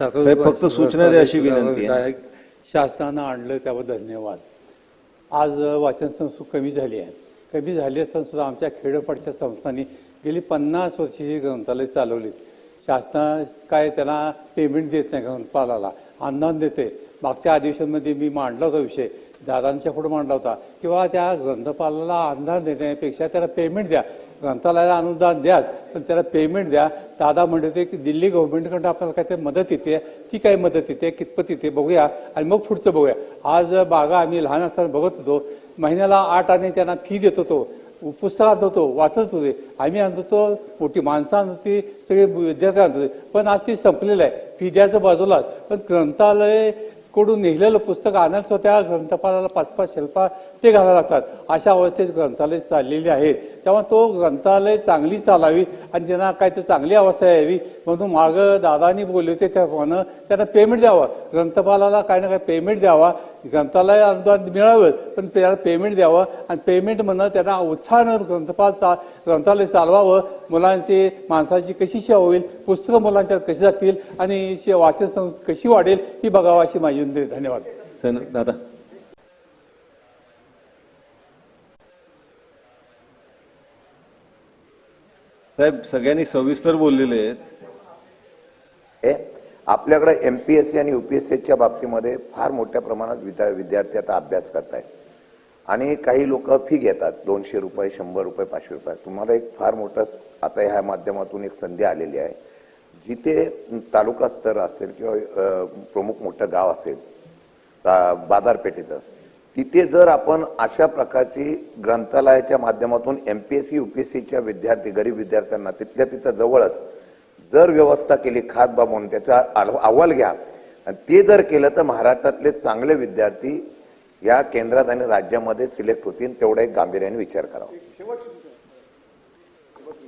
साहेब, फक्त सूचना द्या अशी विनंती आहे. शासनानं आणलं त्याबद्दल धन्यवाद. आज वाचन संस्था कमी झाली आहे. कमी झाली असताना सुद्धा आमच्या खेडोपाडच्या संस्थांनी गेली पन्नास वर्षे ही ग्रंथालय चालवली शासना काय त्याला पेमेंट देत नाही ग्रंथपालाला. अनुदान देते. मागच्या अधिवेशनमध्ये मी मांडला होता विषय. दादांच्या पुढे मांडला होता. किंवा त्या ग्रंथपालाला अनुदान देण्यापेक्षा त्याला पेमेंट द्या. ग्रंथालयाला अनुदान द्याच पण त्याला पेमेंट द्या. दादा म्हणत होते की दिल्ली गव्हर्नमेंटकडून आपल्याला काहीतरी मदत येते. ती काय मदत येते? कितपत येते? बघूया. आणि मग पुढचं बघूया. आज बागा आम्ही लहान असताना बघत होतो. महिन्याला आठ आणि त्यांना फी देत होतो. पुस्तकात होतो. वाचत होते. आम्ही आणत होतो. मोठी माणसं आणत होती. सगळे विद्यार्थी आणत होते. पण आज ती संपलेलं आहे. फी द्यायचं बाजूलाच. पण ग्रंथालय कडून लिहिलेलं पुस्तक आणायचं त्या ग्रंथपालाला पाच पाच शिल्पा ते घालायला लागतात. अशा अवस्थेत ग्रंथालय चाललेली आहेत तेव्हा तो ग्रंथालय चांगली चालावी आणि त्यांना काय ते चांगली अवस्था यावी म्हणून मागं दादानी बोलले होते त्याप्रमाणे त्यांना पेमेंट द्यावं. ग्रंथपालाला काय ना काय पेमेंट द्यावा. ग्रंथालय अनुदान मिळावं पण त्याला पेमेंट द्यावं. आणि पेमेंट म्हणणं त्यांना उत्साहानं ग्रंथपाल चा ग्रंथालय चालवावं. मुलांची माणसाची कशी सेवा होईल पुस्तकं मुलांच्या कशी जातील आणि शे- वाचन कशी वाढेल ही बघावं अशी माझी धन्यवाद. सन- दादा. साहेब सगळ्यांनी सविस्तर बोललेले आहेत. हे एस सी आणि यू पी एस सीच्या बाबतीमध्ये फार मोठ्या प्रमाणात विद्या विद्यार्थी आता अभ्यास करतायत. आणि काही लोक फी घेतात दोनशे रुपये शंभर रुपये पाचशे रुपये. तुम्हाला एक फार मोठं आता ह्या माध्यमातून एक संधी आलेली आहे. जिथे तालुका स्तर असेल किंवा प्रमुख मोठं गाव असेल बाजारपेठेचं तिथे जर आपण अशा प्रकारची ग्रंथालयाच्या माध्यमातून M P S C U P S सीच्या विद्यार्थी गरीब विद्यार्थ्यांना तिथल्या तिथं जवळच जर व्यवस्था केली खात बाबून त्याचा अहवाल घ्या. आणि ते जर केलं तर महाराष्ट्रातले चांगले विद्यार्थी या केंद्रात आणि राज्यामध्ये सिलेक्ट होतील तेवढा एक गांभीर्याने विचार करावा.